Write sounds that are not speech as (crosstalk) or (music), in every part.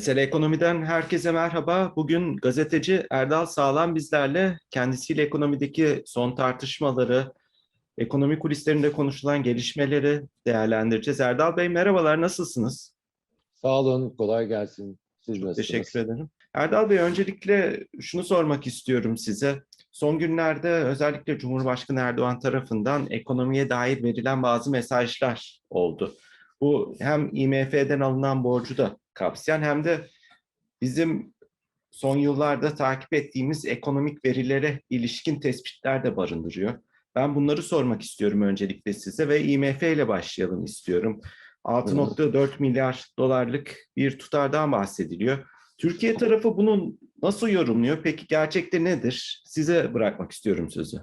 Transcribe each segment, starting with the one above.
Mesele Ekonomi'den herkese merhaba. Bugün gazeteci Erdal Sağlam bizlerle kendisiyle ekonomideki son tartışmaları, ekonomi kulislerinde konuşulan gelişmeleri değerlendireceğiz. Erdal Bey merhabalar, nasılsınız? Sağ olun, kolay gelsin. Siz nasılsınız? Teşekkür ederim. Erdal Bey öncelikle şunu sormak istiyorum size. Son günlerde özellikle Cumhurbaşkanı Erdoğan tarafından ekonomiye dair verilen bazı mesajlar oldu. Bu hem IMF'den alınan borcu da kapsayan hem de bizim son yıllarda takip ettiğimiz ekonomik verilere ilişkin tespitler de barındırıyor. Ben bunları sormak istiyorum öncelikle size ve IMF ile başlayalım istiyorum. 6.4 milyar dolarlık bir tutardan bahsediliyor. Türkiye tarafı bunun nasıl yorumluyor? Peki gerçekte nedir? Size bırakmak istiyorum sözü.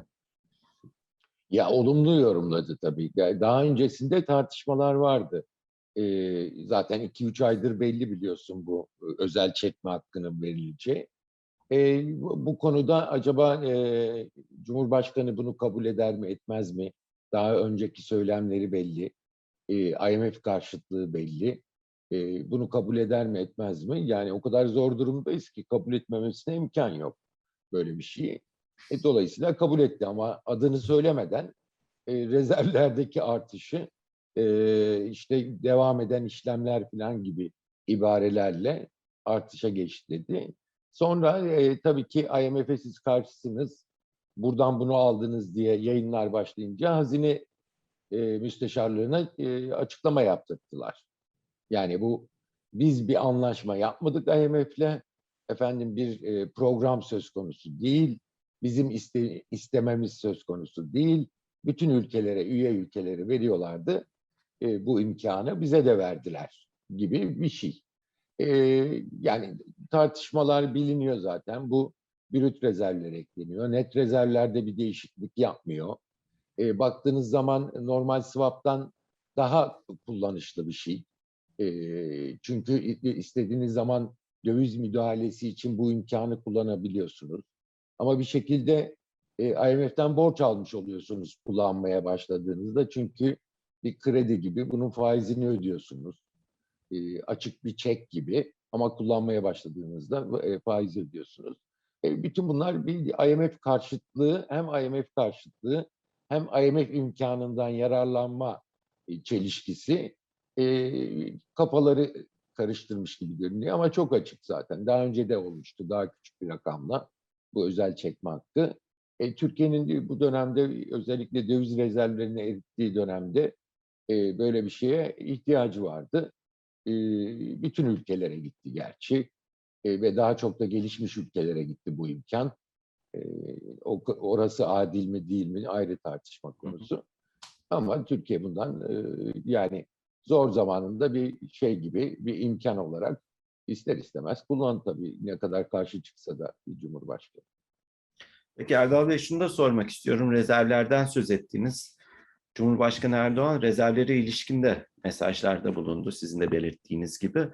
Ya olumlu yorumladı tabii. Ya Daha öncesinde tartışmalar vardı. Ee, zaten 2-3 aydır belli biliyorsun bu e, özel çekme hakkının verileceği. Ee, bu, konuda acaba e, Cumhurbaşkanı bunu kabul eder mi etmez mi? Daha önceki söylemleri belli. Ee, IMF karşıtlığı belli. Ee, bunu kabul eder mi etmez mi? Yani o kadar zor durumdayız ki kabul etmemesine imkan yok böyle bir şeyi. E, dolayısıyla kabul etti ama adını söylemeden e, rezervlerdeki artışı e, işte devam eden işlemler falan gibi ibarelerle artışa geçti dedi. Sonra e, tabii ki IMF'e siz karşısınız, buradan bunu aldınız diye yayınlar başlayınca hazine e, müsteşarlığına e, açıklama yaptırdılar. Yani bu biz bir anlaşma yapmadık IMF'le, efendim bir e, program söz konusu değil, bizim iste, istememiz söz konusu değil. Bütün ülkelere, üye ülkeleri veriyorlardı. E, bu imkanı bize de verdiler gibi bir şey. E, yani tartışmalar biliniyor zaten. Bu brüt rezervler ekleniyor. Net rezervlerde bir değişiklik yapmıyor. E, baktığınız zaman normal swap'tan daha kullanışlı bir şey. E, çünkü istediğiniz zaman döviz müdahalesi için bu imkanı kullanabiliyorsunuz. Ama bir şekilde e, IMF'den borç almış oluyorsunuz kullanmaya başladığınızda. Çünkü bir kredi gibi bunun faizini ödüyorsunuz. E, açık bir çek gibi ama kullanmaya başladığınızda e, faiz ödüyorsunuz. E, bütün bunlar bir IMF karşıtlığı, hem IMF karşıtlığı hem IMF imkanından yararlanma e, çelişkisi e, kafaları karıştırmış gibi görünüyor ama çok açık zaten. Daha önce de olmuştu daha küçük bir rakamla bu özel çekme hakkı. E, Türkiye'nin bu dönemde özellikle döviz rezervlerini erittiği dönemde e, böyle bir şeye ihtiyacı vardı. E, bütün ülkelere gitti gerçi e, ve daha çok da gelişmiş ülkelere gitti bu imkan. E, orası adil mi değil mi ayrı tartışma konusu. Ama Türkiye bundan e, yani zor zamanında bir şey gibi bir imkan olarak ister istemez kullan tabii ne kadar karşı çıksa da bir cumhurbaşkanı. Peki Erdal Bey şunu da sormak istiyorum. Rezervlerden söz ettiniz. Cumhurbaşkanı Erdoğan rezervlere ilişkinde mesajlarda bulundu sizin de belirttiğiniz gibi.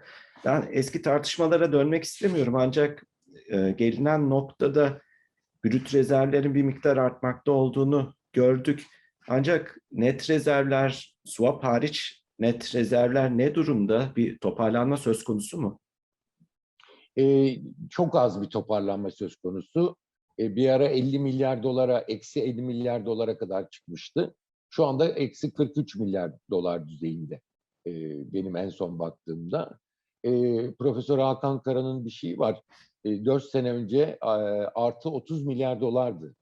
Ben eski tartışmalara dönmek istemiyorum ancak e, gelinen noktada brüt rezervlerin bir miktar artmakta olduğunu gördük. Ancak net rezervler, swap hariç net rezervler ne durumda? Bir toparlanma söz konusu mu? Ee, çok az bir toparlanma söz konusu. Ee, bir ara 50 milyar dolara, eksi 50 milyar dolara kadar çıkmıştı. Şu anda eksi 43 milyar dolar düzeyinde e, benim en son baktığımda. E, Profesör Hakan Kara'nın bir şeyi var. E, 4 sene önce e, artı 30 milyar dolardı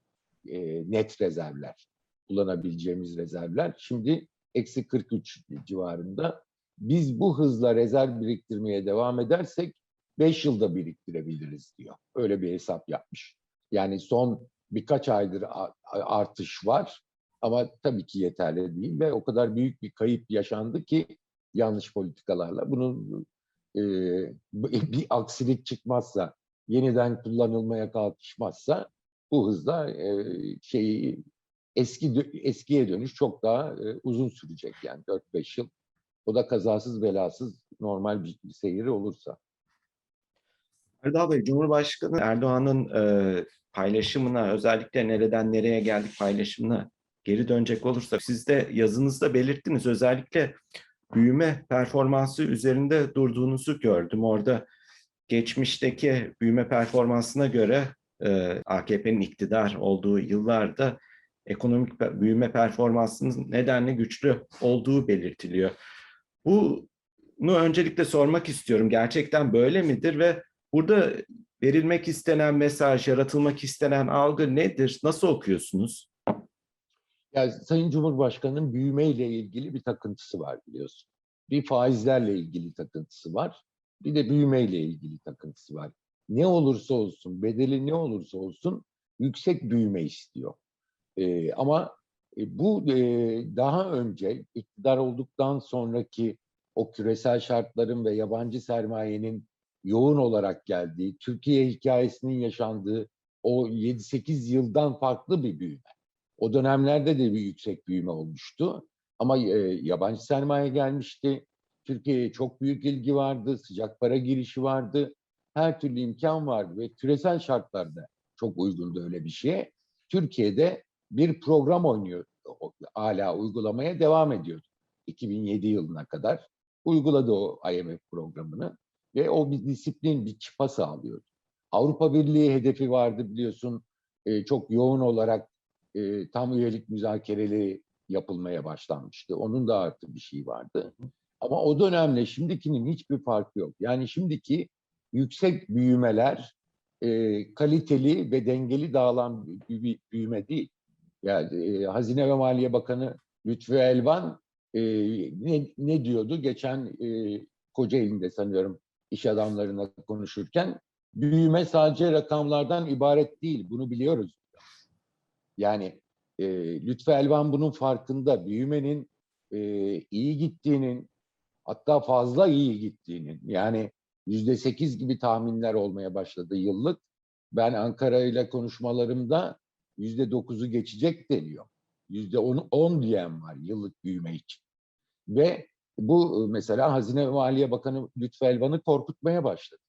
e, net rezervler. Kullanabileceğimiz rezervler. Şimdi eksi 43 civarında. Biz bu hızla rezerv biriktirmeye devam edersek 5 yılda biriktirebiliriz diyor. Öyle bir hesap yapmış. Yani son birkaç aydır artış var ama tabii ki yeterli değil ve o kadar büyük bir kayıp yaşandı ki yanlış politikalarla bunun e, (laughs) bir aksilik çıkmazsa, yeniden kullanılmaya kalkışmazsa bu hızla e, şeyi eski eskiye dönüş çok daha e, uzun sürecek yani 4-5 yıl. O da kazasız belasız normal bir, seyri olursa. Erdal Bey, Cumhurbaşkanı Erdoğan'ın e, paylaşımına, özellikle nereden nereye geldik paylaşımına geri dönecek olursa, siz de yazınızda belirttiniz. Özellikle büyüme performansı üzerinde durduğunuzu gördüm. Orada geçmişteki büyüme performansına göre e, AKP'nin iktidar olduğu yıllarda ekonomik büyüme performansının nedenle güçlü olduğu belirtiliyor. Bunu öncelikle sormak istiyorum. Gerçekten böyle midir ve burada verilmek istenen mesaj, yaratılmak istenen algı nedir? Nasıl okuyorsunuz? Ya Sayın Cumhurbaşkanı'nın büyümeyle ilgili bir takıntısı var biliyorsun. Bir faizlerle ilgili takıntısı var. Bir de büyümeyle ilgili takıntısı var. Ne olursa olsun, bedeli ne olursa olsun yüksek büyüme istiyor. Ee, ama e, bu e, daha önce iktidar olduktan sonraki o küresel şartların ve yabancı sermayenin yoğun olarak geldiği, Türkiye hikayesinin yaşandığı o 7-8 yıldan farklı bir büyüme. O dönemlerde de bir yüksek büyüme olmuştu. Ama e, yabancı sermaye gelmişti. Türkiye'ye çok büyük ilgi vardı, sıcak para girişi vardı. Her türlü imkan vardı ve küresel şartlarda çok uygundu öyle bir şeye. Türkiye'de bir program oynuyor, hala uygulamaya devam ediyordu. 2007 yılına kadar uyguladı o IMF programını ve o bir disiplin, bir çıpa sağlıyordu. Avrupa Birliği hedefi vardı biliyorsun. E, çok yoğun olarak e, tam üyelik müzakereleri yapılmaya başlanmıştı. Onun da artı bir şey vardı. Ama o dönemle şimdikinin hiçbir farkı yok. Yani şimdiki yüksek büyümeler e, kaliteli ve dengeli dağılan bir büyüme değil. Yani e, Hazine ve Maliye Bakanı Lütfü Elvan e, ne, ne diyordu? Geçen e, Kocaeli'nde sanıyorum iş adamlarına konuşurken büyüme sadece rakamlardan ibaret değil. Bunu biliyoruz. Yani e, Lütfü Elvan bunun farkında. Büyümenin e, iyi gittiğinin hatta fazla iyi gittiğinin yani yüzde sekiz gibi tahminler olmaya başladı yıllık. Ben Ankara ile konuşmalarımda yüzde dokuzu geçecek deniyor. Yüzde on, on diyen var yıllık büyüme için. Ve bu mesela Hazine ve Maliye Bakanı Lütfü Elvan'ı korkutmaya başladı.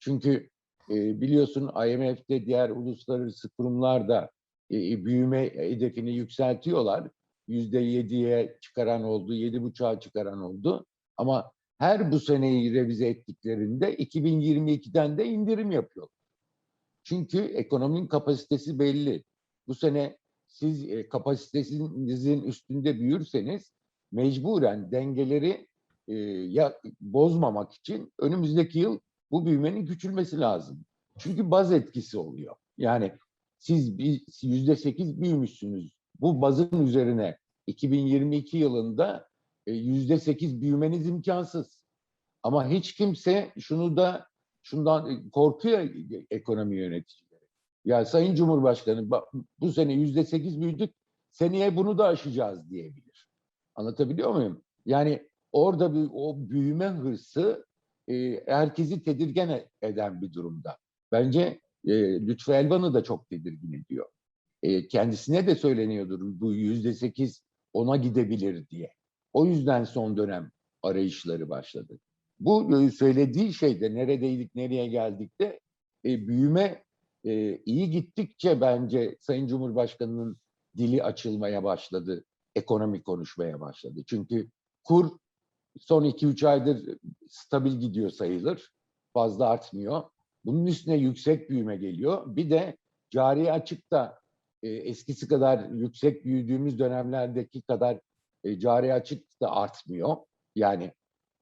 Çünkü biliyorsun IMF'de diğer uluslararası kurumlar da büyüme hedefini yükseltiyorlar. Yüzde yediye çıkaran oldu, yedi buçuğa çıkaran oldu. Ama her bu seneyi revize ettiklerinde 2022'den de indirim yapıyor. Çünkü ekonominin kapasitesi belli. Bu sene siz e, kapasitesinizin üstünde büyürseniz mecburen dengeleri e, ya, bozmamak için önümüzdeki yıl bu büyümenin küçülmesi lazım. Çünkü baz etkisi oluyor. Yani siz bir yüzde sekiz büyümüşsünüz. Bu bazın üzerine 2022 yılında e, yüzde sekiz büyümeniz imkansız. Ama hiç kimse şunu da şundan e, korkuyor ekonomi yöneticileri. Ya Sayın Cumhurbaşkanı bu sene yüzde sekiz büyüdük, seneye bunu da aşacağız diyebilir. Anlatabiliyor muyum? Yani orada bir o büyüme hırsı e, herkesi tedirgin e- eden bir durumda. Bence e, Lütfü Elvan'ı da çok tedirgin ediyor. E, kendisine de söyleniyordur bu yüzde sekiz ona gidebilir diye. O yüzden son dönem arayışları başladı. Bu e, söylediği şeyde neredeydik, nereye geldik de e, büyüme e, iyi gittikçe bence Sayın Cumhurbaşkanı'nın dili açılmaya başladı, ekonomi konuşmaya başladı. Çünkü kur son 2-3 aydır stabil gidiyor sayılır, fazla artmıyor. Bunun üstüne yüksek büyüme geliyor. Bir de cari açık da e, eskisi kadar yüksek büyüdüğümüz dönemlerdeki kadar e, cari açık da artmıyor. Yani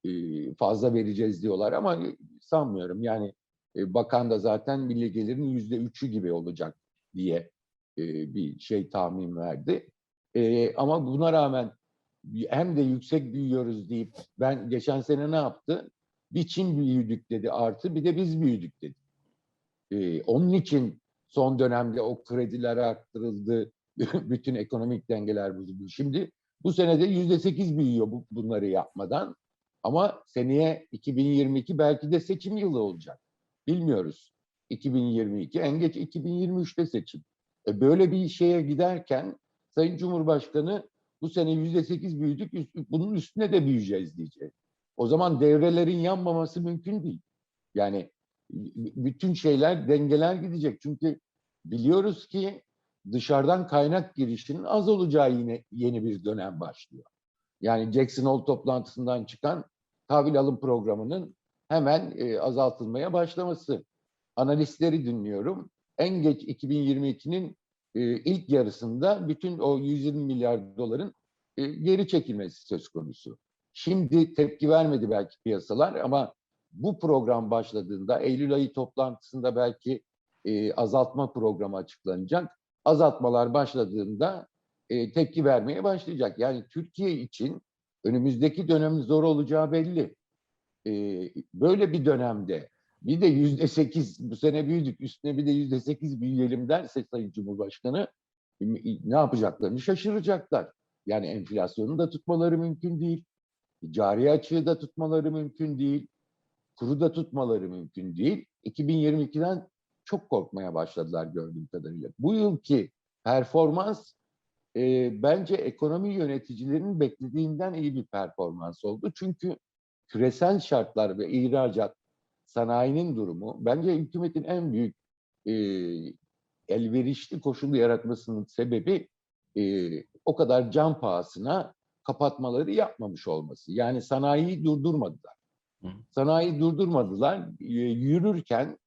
e, fazla vereceğiz diyorlar ama sanmıyorum. Yani e, bakan da zaten milli gelirin yüzde üçü gibi olacak diye e, bir şey tahmin verdi. E, ama buna rağmen hem de yüksek büyüyoruz deyip ben geçen sene ne yaptı? Bir Çin büyüdük dedi artı bir de biz büyüdük dedi. E, onun için son dönemde o krediler arttırıldı, (laughs) bütün ekonomik dengeler bozuldu. Şimdi bu senede yüzde sekiz büyüyor bu, bunları yapmadan. Ama seneye 2022 belki de seçim yılı olacak. Bilmiyoruz. 2022 en geç 2023'te seçim. E böyle bir şeye giderken Sayın Cumhurbaşkanı bu sene yüzde sekiz büyüdük, bunun üstüne de büyüyeceğiz diyecek. O zaman devrelerin yanmaması mümkün değil. Yani bütün şeyler, dengeler gidecek. Çünkü biliyoruz ki dışarıdan kaynak girişinin az olacağı yine yeni bir dönem başlıyor. Yani Jackson Hole toplantısından çıkan tahvil alım programının hemen e, azaltılmaya başlaması. Analistleri dinliyorum. En geç 2022'nin e, ilk yarısında bütün o 120 milyar doların e, geri çekilmesi söz konusu. Şimdi tepki vermedi belki piyasalar ama bu program başladığında Eylül ayı toplantısında belki e, azaltma programı açıklanacak. Azaltmalar başladığında e, tepki vermeye başlayacak. Yani Türkiye için önümüzdeki dönemin zor olacağı belli. Böyle bir dönemde bir de yüzde sekiz bu sene büyüdük üstüne bir de yüzde sekiz büyüyelim derse Sayın Cumhurbaşkanı ne yapacaklarını şaşıracaklar. Yani enflasyonu da tutmaları mümkün değil. Cari açığı da tutmaları mümkün değil. Kuru da tutmaları mümkün değil. 2022'den çok korkmaya başladılar gördüğüm kadarıyla. Bu yılki performans e, bence ekonomi yöneticilerinin beklediğinden iyi bir performans oldu. Çünkü küresel şartlar ve ihracat sanayinin durumu bence hükümetin en büyük e, elverişli koşulu yaratmasının sebebi e, o kadar can pahasına kapatmaları yapmamış olması. Yani sanayiyi durdurmadılar. Hı. Sanayi durdurmadılar. E, yürürken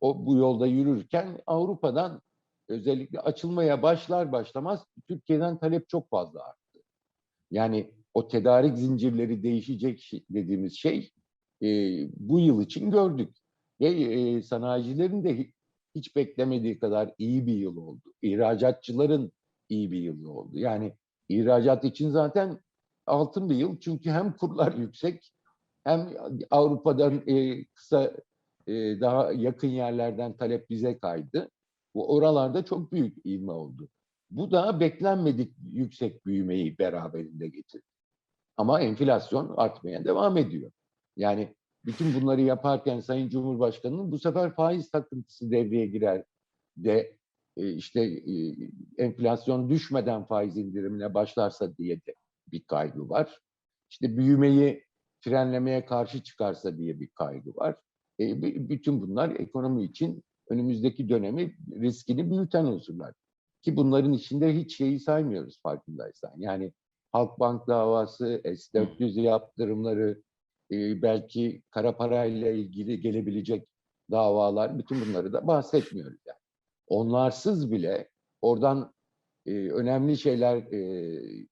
o bu yolda yürürken Avrupa'dan özellikle açılmaya başlar başlamaz Türkiye'den talep çok fazla arttı. Yani o tedarik zincirleri değişecek dediğimiz şey e, bu yıl için gördük. Ve e, sanayicilerin de hi- hiç beklemediği kadar iyi bir yıl oldu. İhracatçıların iyi bir yılı oldu. Yani ihracat için zaten altın bir yıl. Çünkü hem kurlar yüksek hem Avrupa'dan e, kısa e, daha yakın yerlerden talep bize kaydı. Bu oralarda çok büyük ivme oldu. Bu da beklenmedik yüksek büyümeyi beraberinde getirdi. Ama enflasyon artmaya devam ediyor. Yani bütün bunları yaparken Sayın Cumhurbaşkanı'nın bu sefer faiz takıntısı devreye girer de e, işte e, enflasyon düşmeden faiz indirimine başlarsa diye de bir kaygı var. İşte büyümeyi frenlemeye karşı çıkarsa diye bir kaygı var. E, bütün bunlar ekonomi için önümüzdeki dönemi riskini büyüten unsurlar. Ki bunların içinde hiç şeyi saymıyoruz farkındaysan. Yani Halkbank davası, S-400 yaptırımları, belki kara parayla ilgili gelebilecek davalar, bütün bunları da bahsetmiyoruz. Yani. Onlarsız bile oradan e, önemli şeyler, e,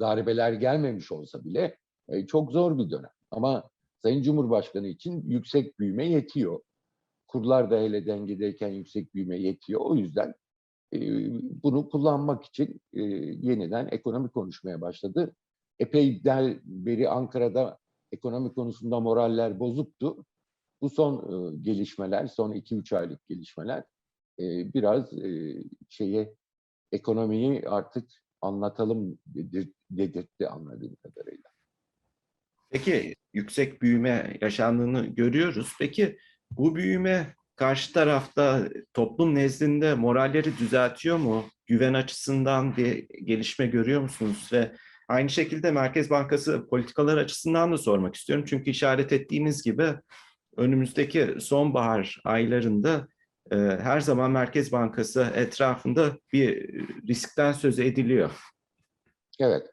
darbeler gelmemiş olsa bile e, çok zor bir dönem. Ama Sayın Cumhurbaşkanı için yüksek büyüme yetiyor. Kurlar da hele dengedeyken yüksek büyüme yetiyor. O yüzden e, bunu kullanmak için e, yeniden ekonomi konuşmaya başladı. Epeyden beri Ankara'da ekonomi konusunda moraller bozuktu. Bu son e, gelişmeler, son 2-3 aylık gelişmeler e, biraz e, şeye ekonomiyi artık anlatalım dedir, dedirtti anladığım kadarıyla. Peki yüksek büyüme yaşandığını görüyoruz. Peki bu büyüme karşı tarafta toplum nezdinde moralleri düzeltiyor mu? Güven açısından bir gelişme görüyor musunuz? Ve aynı şekilde Merkez Bankası politikalar açısından da sormak istiyorum. Çünkü işaret ettiğiniz gibi önümüzdeki sonbahar aylarında e, her zaman Merkez Bankası etrafında bir riskten söz ediliyor. Evet.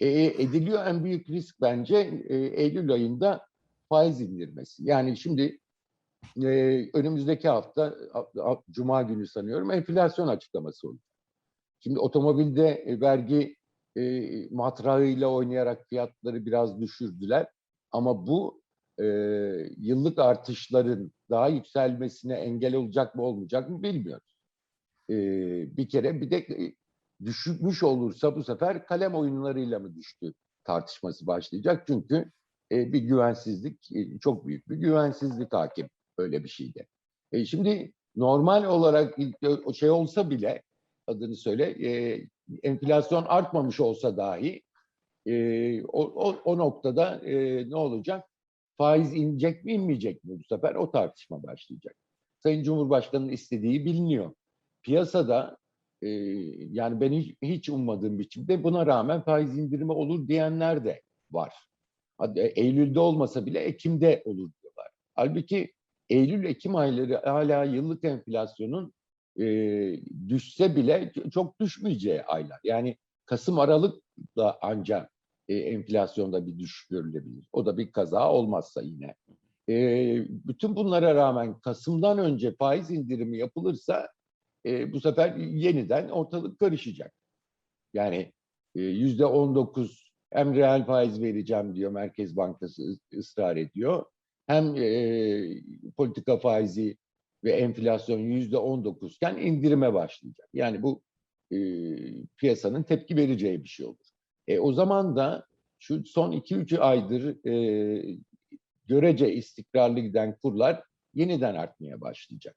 E, ediliyor en büyük risk bence e, Eylül ayında faiz indirmesi. Yani şimdi e, önümüzdeki hafta Cuma günü sanıyorum enflasyon açıklaması olacak. Şimdi otomobilde e, vergi e, matrağıyla oynayarak fiyatları biraz düşürdüler. Ama bu e, yıllık artışların daha yükselmesine engel olacak mı olmayacak mı bilmiyoruz. E, bir kere bir de e, düşmüş olursa bu sefer kalem oyunlarıyla mı düştü tartışması başlayacak. Çünkü e, bir güvensizlik, e, çok büyük bir güvensizlik hakim öyle bir şeyde. E, şimdi normal olarak şey olsa bile adını söyle, e, enflasyon artmamış olsa dahi e, o, o, o noktada e, ne olacak? Faiz inecek mi inmeyecek mi bu sefer o tartışma başlayacak. Sayın Cumhurbaşkanı'nın istediği biliniyor. Piyasada e, yani ben hiç, hiç ummadığım biçimde buna rağmen faiz indirimi olur diyenler de var. Hadi Eylül'de olmasa bile Ekim'de olur diyorlar. Halbuki Eylül-Ekim ayları hala yıllık enflasyonun e, düşse bile çok düşmeyeceği aylar. Yani Kasım-Aralık'ta ancak e, enflasyonda bir düşüş görülebilir. O da bir kaza olmazsa yine. E, bütün bunlara rağmen Kasım'dan önce faiz indirimi yapılırsa e, bu sefer yeniden ortalık karışacak. Yani yüzde 19 hem reel faiz vereceğim diyor Merkez Bankası ıs- ısrar ediyor. Hem e, politika faizi ve enflasyon yüzde 19 iken indirime başlayacak. Yani bu e, piyasanın tepki vereceği bir şey olur. E, o zaman da şu son 2-3 aydır e, görece istikrarlı giden kurlar yeniden artmaya başlayacak.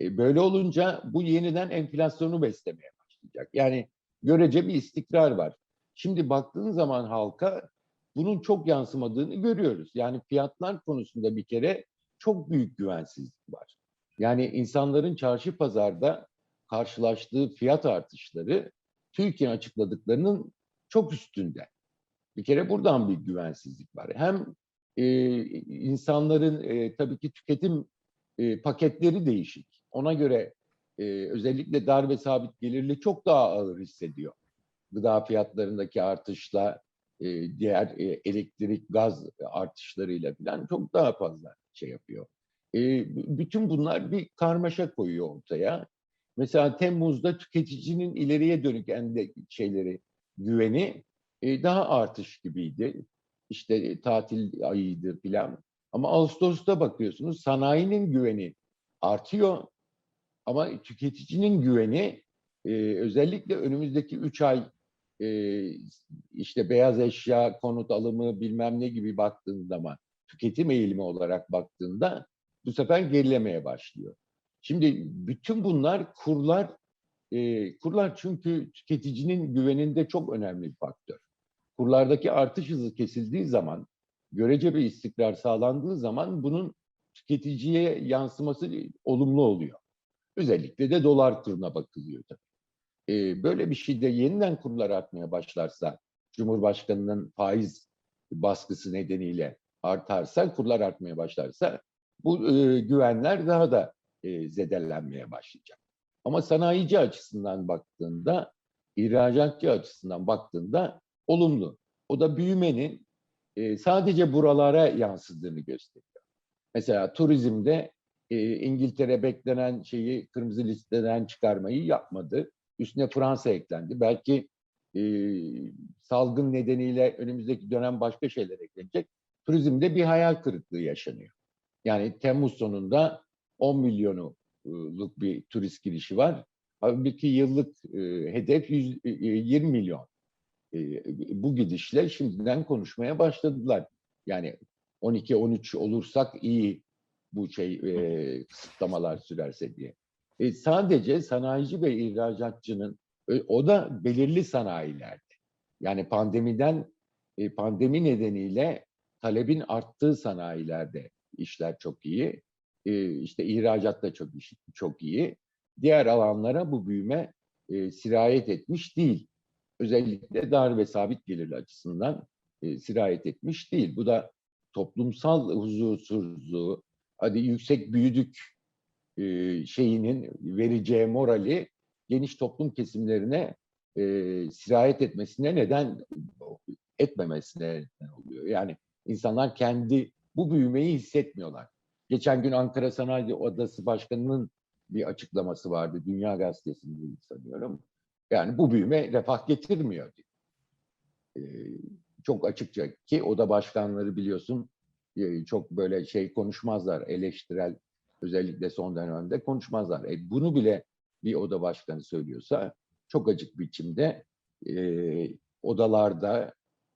E, böyle olunca bu yeniden enflasyonu beslemeye başlayacak. Yani görece bir istikrar var. Şimdi baktığın zaman halka bunun çok yansımadığını görüyoruz. Yani fiyatlar konusunda bir kere çok büyük güvensizlik var. Yani insanların çarşı pazarda karşılaştığı fiyat artışları TÜİK'in açıkladıklarının çok üstünde. Bir kere buradan bir güvensizlik var. Hem e, insanların e, tabii ki tüketim e, paketleri değişik. Ona göre e, özellikle dar ve sabit gelirli çok daha ağır hissediyor. Gıda fiyatlarındaki artışla, e, diğer e, elektrik, gaz artışlarıyla falan çok daha fazla şey yapıyor. E, b- bütün bunlar bir karmaşa koyuyor ortaya. Mesela Temmuz'da tüketicinin ileriye dönük ende şeyleri, güveni e, daha artış gibiydi. İşte e, tatil ayıydı filan. Ama Ağustos'ta bakıyorsunuz sanayinin güveni artıyor. Ama tüketicinin güveni e, özellikle önümüzdeki 3 ay işte beyaz eşya, konut alımı bilmem ne gibi baktığın zaman tüketim eğilimi olarak baktığında bu sefer gerilemeye başlıyor. Şimdi bütün bunlar kurlar e, kurlar çünkü tüketicinin güveninde çok önemli bir faktör. Kurlardaki artış hızı kesildiği zaman, görece bir istikrar sağlandığı zaman bunun tüketiciye yansıması olumlu oluyor. Özellikle de dolar kuruna bakılıyor tabii. Ee, böyle bir şeyde yeniden kurlar artmaya başlarsa, Cumhurbaşkanı'nın faiz baskısı nedeniyle artarsa, kurlar artmaya başlarsa bu e, güvenler daha da e, zedelenmeye başlayacak. Ama sanayici açısından baktığında, ihracatçı açısından baktığında olumlu. O da büyümenin e, sadece buralara yansıdığını gösteriyor. Mesela turizmde e, İngiltere beklenen şeyi kırmızı listeden çıkarmayı yapmadı. Üstüne Fransa eklendi. Belki e, salgın nedeniyle önümüzdeki dönem başka şeyler eklenecek. Turizmde bir hayal kırıklığı yaşanıyor. Yani Temmuz sonunda 10 milyonluk bir turist girişi var. Halbuki yıllık e, hedef 100, e, 20 milyon. E, bu gidişle şimdiden konuşmaya başladılar. Yani 12-13 olursak iyi bu şey e, kısıtlamalar sürerse diye. E, sadece sanayici ve ihracatçının e, o da belirli sanayilerde. Yani pandemiden e, pandemi nedeniyle talebin arttığı sanayilerde işler çok iyi. E, işte ihracat da çok çok iyi. Diğer alanlara bu büyüme e, sirayet etmiş değil. Özellikle dar ve sabit gelirli açısından e, sirayet etmiş değil. Bu da toplumsal huzursuzluğu, hadi yüksek büyüdük e, şeyinin vereceği morali geniş toplum kesimlerine e, sirayet etmesine neden etmemesine neden oluyor. Yani insanlar kendi bu büyümeyi hissetmiyorlar. Geçen gün Ankara Sanayi Odası Başkanı'nın bir açıklaması vardı. Dünya Gazetesi'nde sanıyorum. Yani bu büyüme refah getirmiyor diyor. E, çok açıkça ki oda başkanları biliyorsun e, çok böyle şey konuşmazlar, eleştirel özellikle son dönemde konuşmazlar. E, bunu bile bir oda başkanı söylüyorsa çok açık biçimde e, odalarda,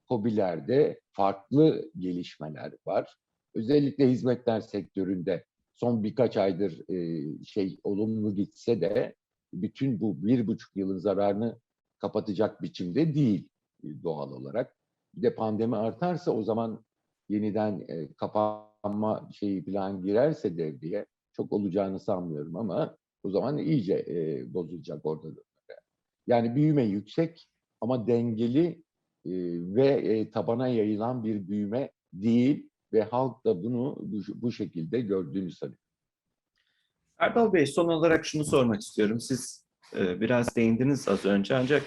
hobilerde farklı gelişmeler var. Özellikle hizmetler sektöründe son birkaç aydır e, şey olumlu gitse de bütün bu bir buçuk yılın zararını kapatacak biçimde değil e, doğal olarak. Bir de pandemi artarsa o zaman yeniden e, kapanma şeyi falan girerse devreye çok olacağını sanmıyorum ama o zaman iyice bozulacak orada. da. Yani büyüme yüksek ama dengeli ve tabana yayılan bir büyüme değil ve halk da bunu bu, bu şekilde gördüğünü sanıyor. Erdal Bey son olarak şunu sormak istiyorum. Siz e, biraz değindiniz az önce ancak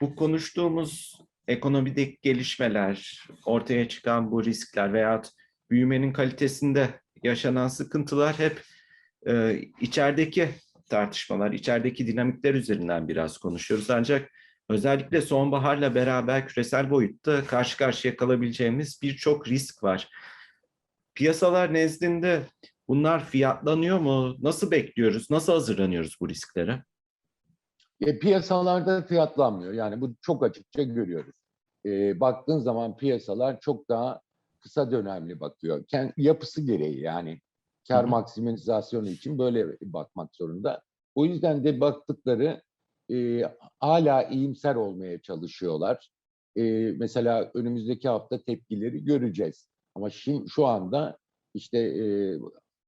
bu konuştuğumuz ekonomideki gelişmeler, ortaya çıkan bu riskler veya büyümenin kalitesinde yaşanan sıkıntılar hep e, içerideki tartışmalar, içerideki dinamikler üzerinden biraz konuşuyoruz. Ancak özellikle sonbaharla beraber küresel boyutta karşı karşıya kalabileceğimiz birçok risk var. Piyasalar nezdinde bunlar fiyatlanıyor mu? Nasıl bekliyoruz? Nasıl hazırlanıyoruz bu risklere? E, piyasalarda fiyatlanmıyor. Yani bu çok açıkça görüyoruz. E, baktığın zaman piyasalar çok daha kısa dönemli bakıyor. Kend, yapısı gereği yani kar maksimizasyonu için böyle bakmak zorunda. O yüzden de baktıkları e, hala iyimser olmaya çalışıyorlar. E, mesela önümüzdeki hafta tepkileri göreceğiz. Ama şimdi şu anda işte e,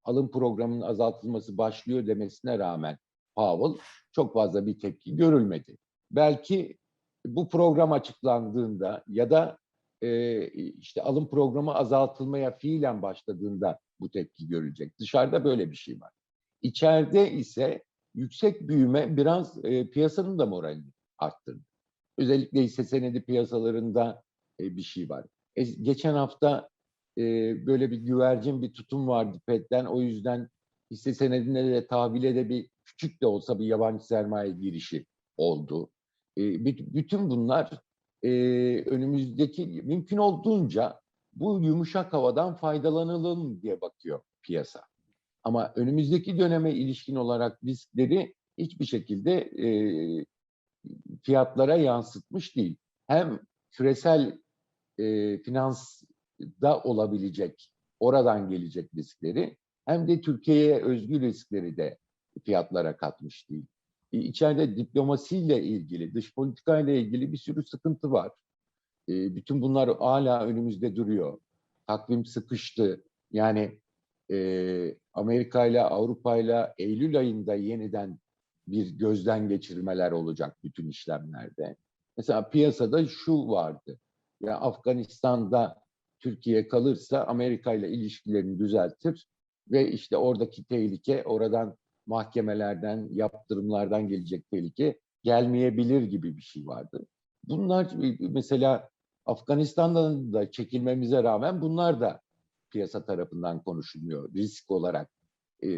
alım programının azaltılması başlıyor demesine rağmen Powell çok fazla bir tepki görülmedi. Belki bu program açıklandığında ya da e, işte alım programı azaltılmaya fiilen başladığında bu tepki görülecek. Dışarıda böyle bir şey var. İçeride ise yüksek büyüme biraz e, piyasanın da moralini arttırdı. Özellikle hisse senedi piyasalarında e, bir şey var. E, geçen hafta e, böyle bir güvercin bir tutum vardı FED'den. O yüzden hisse senedinde de tahvile de bir küçük de olsa bir yabancı sermaye girişi oldu. E, büt- bütün bunlar e, önümüzdeki mümkün olduğunca bu yumuşak havadan faydalanalım diye bakıyor piyasa. Ama önümüzdeki döneme ilişkin olarak riskleri hiçbir şekilde e, fiyatlara yansıtmış değil. Hem küresel e, finansta olabilecek, oradan gelecek riskleri hem de Türkiye'ye özgü riskleri de fiyatlara katmış değil. E, İçeride diplomasiyle ilgili, dış politikayla ilgili bir sürü sıkıntı var. E, bütün bunlar hala önümüzde duruyor. Takvim sıkıştı. Yani e, Amerika ile Avrupa ile Eylül ayında yeniden bir gözden geçirmeler olacak bütün işlemlerde. Mesela piyasada şu vardı. Ya Afganistan'da Türkiye kalırsa Amerika ile ilişkilerini düzeltir ve işte oradaki tehlike oradan mahkemelerden, yaptırımlardan gelecek tehlike gelmeyebilir gibi bir şey vardı. Bunlar mesela Afganistan'dan da çekilmemize rağmen bunlar da piyasa tarafından konuşulmuyor. Risk olarak e,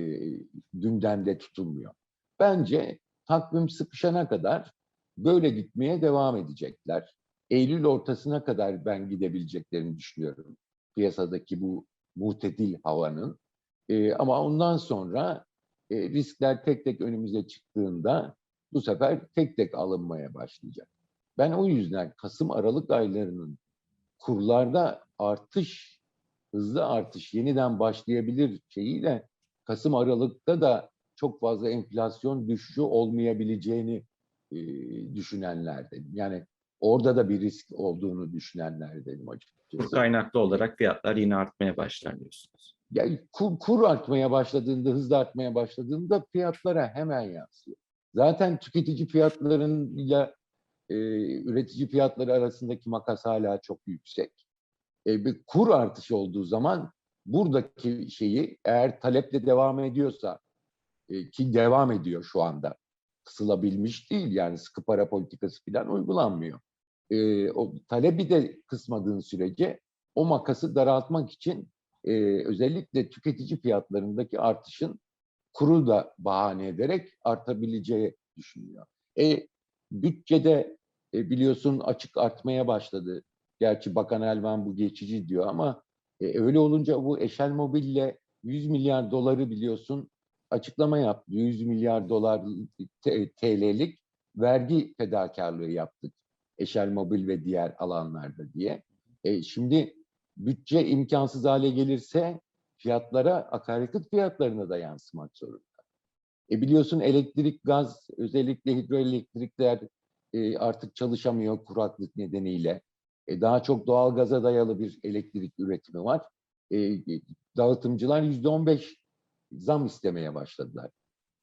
gündemde tutulmuyor. Bence takvim sıkışana kadar böyle gitmeye devam edecekler. Eylül ortasına kadar ben gidebileceklerini düşünüyorum. Piyasadaki bu muhtedil havanın. E, ama ondan sonra e, riskler tek tek önümüze çıktığında bu sefer tek tek alınmaya başlayacak. Ben o yüzden Kasım-Aralık aylarının kurlarda artış, hızlı artış yeniden başlayabilir şeyiyle Kasım-Aralık'ta da çok fazla enflasyon düşüşü olmayabileceğini e, düşünenlerdenim. Yani orada da bir risk olduğunu düşünenlerdenim açıkçası. kaynaklı olarak fiyatlar yine artmaya başlar diyorsunuz. Yani kur, kur artmaya başladığında, hızlı artmaya başladığında fiyatlara hemen yansıyor. Zaten tüketici fiyatlarıyla e, üretici fiyatları arasındaki makas hala çok yüksek. E, bir kur artışı olduğu zaman buradaki şeyi eğer taleple devam ediyorsa e, ki devam ediyor şu anda kısılabilmiş değil yani sıkı para politikası falan uygulanmıyor. E, o talebi de kısmadığın sürece o makası daraltmak için e, özellikle tüketici fiyatlarındaki artışın kuru da bahane ederek artabileceği düşünülüyor. E, bütçede e, biliyorsun açık artmaya başladı. Gerçi Bakan Elvan bu geçici diyor ama e, öyle olunca bu Eşel Mobil'le 100 milyar doları biliyorsun açıklama yaptı. 100 milyar dolar TL'lik vergi fedakarlığı yaptık. Eşel Mobil ve diğer alanlarda diye. E, şimdi bütçe imkansız hale gelirse fiyatlara, akaryakıt fiyatlarına da yansımak zorunda. E biliyorsun elektrik, gaz, özellikle hidroelektrikler e, artık çalışamıyor kuraklık nedeniyle. E, daha çok doğal gaza dayalı bir elektrik üretimi var. E, dağıtımcılar yüzde on beş zam istemeye başladılar.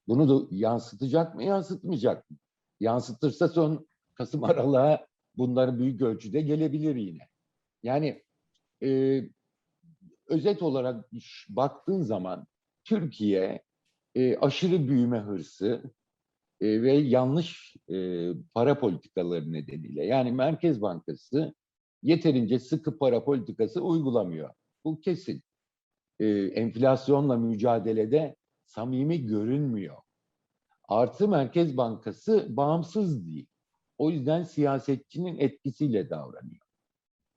Bunu da yansıtacak mı, yansıtmayacak mı? Yansıtırsa son Kasım aralığa bunların büyük ölçüde gelebilir yine. Yani e, özet olarak baktığın zaman Türkiye e, aşırı büyüme hırsı e, ve yanlış e, para politikaları nedeniyle yani Merkez Bankası yeterince sıkı para politikası uygulamıyor. Bu kesin. E, enflasyonla mücadelede samimi görünmüyor. Artı Merkez Bankası bağımsız değil. O yüzden siyasetçinin etkisiyle davranıyor.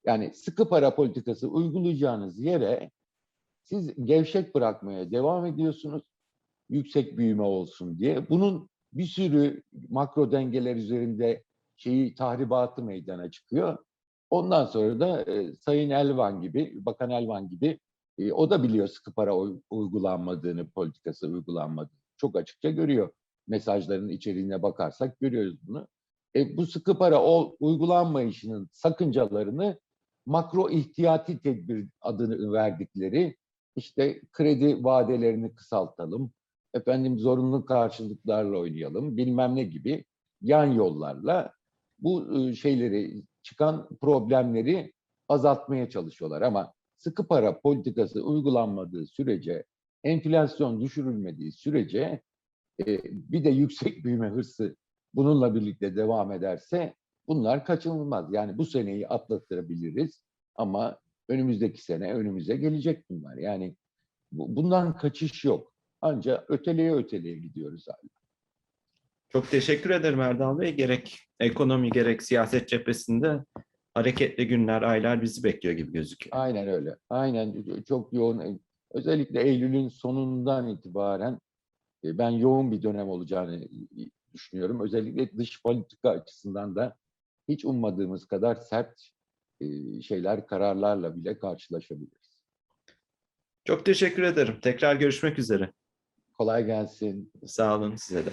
Yani sıkı para politikası uygulayacağınız yere siz gevşek bırakmaya devam ediyorsunuz. Yüksek büyüme olsun diye. Bunun bir sürü makro dengeler üzerinde şeyi tahribatı meydana çıkıyor. Ondan sonra da e, Sayın Elvan gibi, Bakan Elvan gibi o da biliyor sıkı para uy- uygulanmadığını, politikası uygulanmadığını. Çok açıkça görüyor. Mesajların içeriğine bakarsak görüyoruz bunu. E, bu sıkı para o uygulanmayışının sakıncalarını makro ihtiyati tedbir adını verdikleri işte kredi vadelerini kısaltalım, efendim zorunlu karşılıklarla oynayalım, bilmem ne gibi yan yollarla bu şeyleri çıkan problemleri azaltmaya çalışıyorlar ama sıkı para politikası uygulanmadığı sürece, enflasyon düşürülmediği sürece e, bir de yüksek (laughs) büyüme hırsı bununla birlikte devam ederse bunlar kaçınılmaz. Yani bu seneyi atlatabiliriz ama önümüzdeki sene önümüze gelecek bunlar. Yani bu- bundan kaçış yok. Ancak öteleye öteleye gidiyoruz hala. Çok teşekkür ederim Erdal Bey. Gerek ekonomi gerek siyaset cephesinde hareketli günler, aylar bizi bekliyor gibi gözüküyor. Aynen öyle. Aynen çok yoğun. Özellikle Eylül'ün sonundan itibaren e, ben yoğun bir dönem olacağını düşünüyorum. Özellikle dış politika açısından da hiç ummadığımız kadar sert e, şeyler, kararlarla bile karşılaşabiliriz. Çok teşekkür ederim. Tekrar görüşmek üzere. Kolay gelsin. Sağ olun size de.